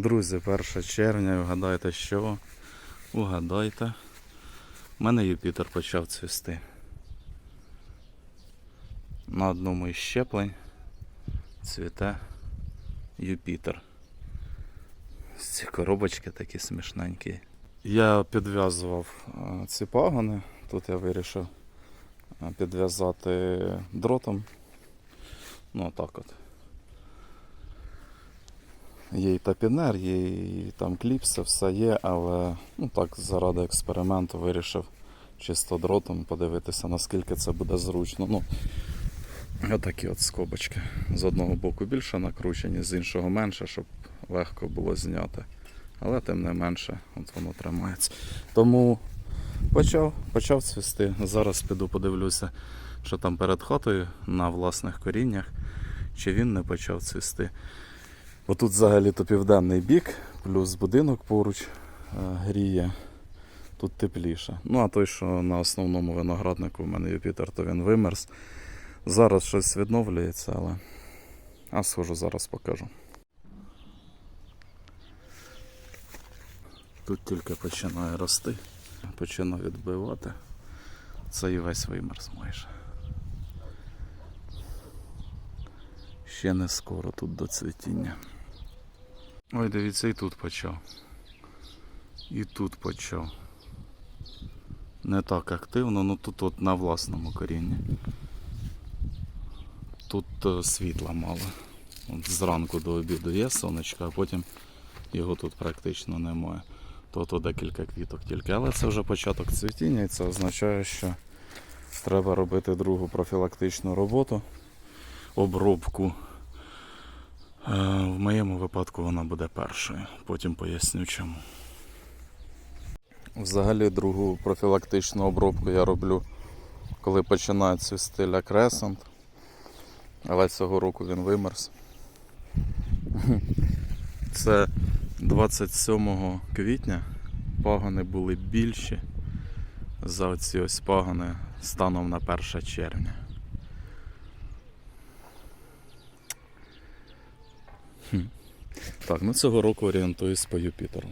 Друзі, 1 червня, вгадайте що? Угадайте. У мене Юпітер почав цвісти. На одному із щеплень цвіте Юпітер. Ці коробочки такі смішненькі. Я підв'язував е, ці пагони. Тут я вирішив е, підв'язати дротом. Ну, так от. Є і тапінер, є і там кліпси, все є, але ну так, заради експерименту вирішив чисто дротом подивитися, наскільки це буде зручно. Ну, отакі от скобочки. З одного боку більше накручені, з іншого менше, щоб легко було зняти. Але тим не менше, от воно тримається. Тому почав, почав цвісти. Зараз піду подивлюся, що там перед хатою на власних коріннях, чи він не почав цвісти. Бо тут взагалі-то південний бік, плюс будинок поруч е, гріє. Тут тепліше. Ну а той, що на основному винограднику в мене Юпітер, то він вимерз. Зараз щось відновлюється, але. А схожу зараз покажу. Тут тільки починає рости, починає відбивати. Це і весь вимерз майже. Ще не скоро тут до цвітіння. Ой, дивіться, і тут почав. І тут почав. Не так активно, ну тут от на власному корінні. Тут е, світла мало. От зранку до обіду є сонечко, а потім його тут практично немає. То то декілька квіток тільки. Але це вже початок цвітіння і це означає, що треба робити другу профілактичну роботу, обробку. Е, В моєму випадку вона буде першою, потім поясню чому. Взагалі другу профілактичну обробку я роблю, коли починає цвісти ля. Але цього року він вимерз. Це 27 квітня пагони були більші за оці ось пагони станом на 1 червня. Так, ну цього року орієнтуюсь по Юпітеру.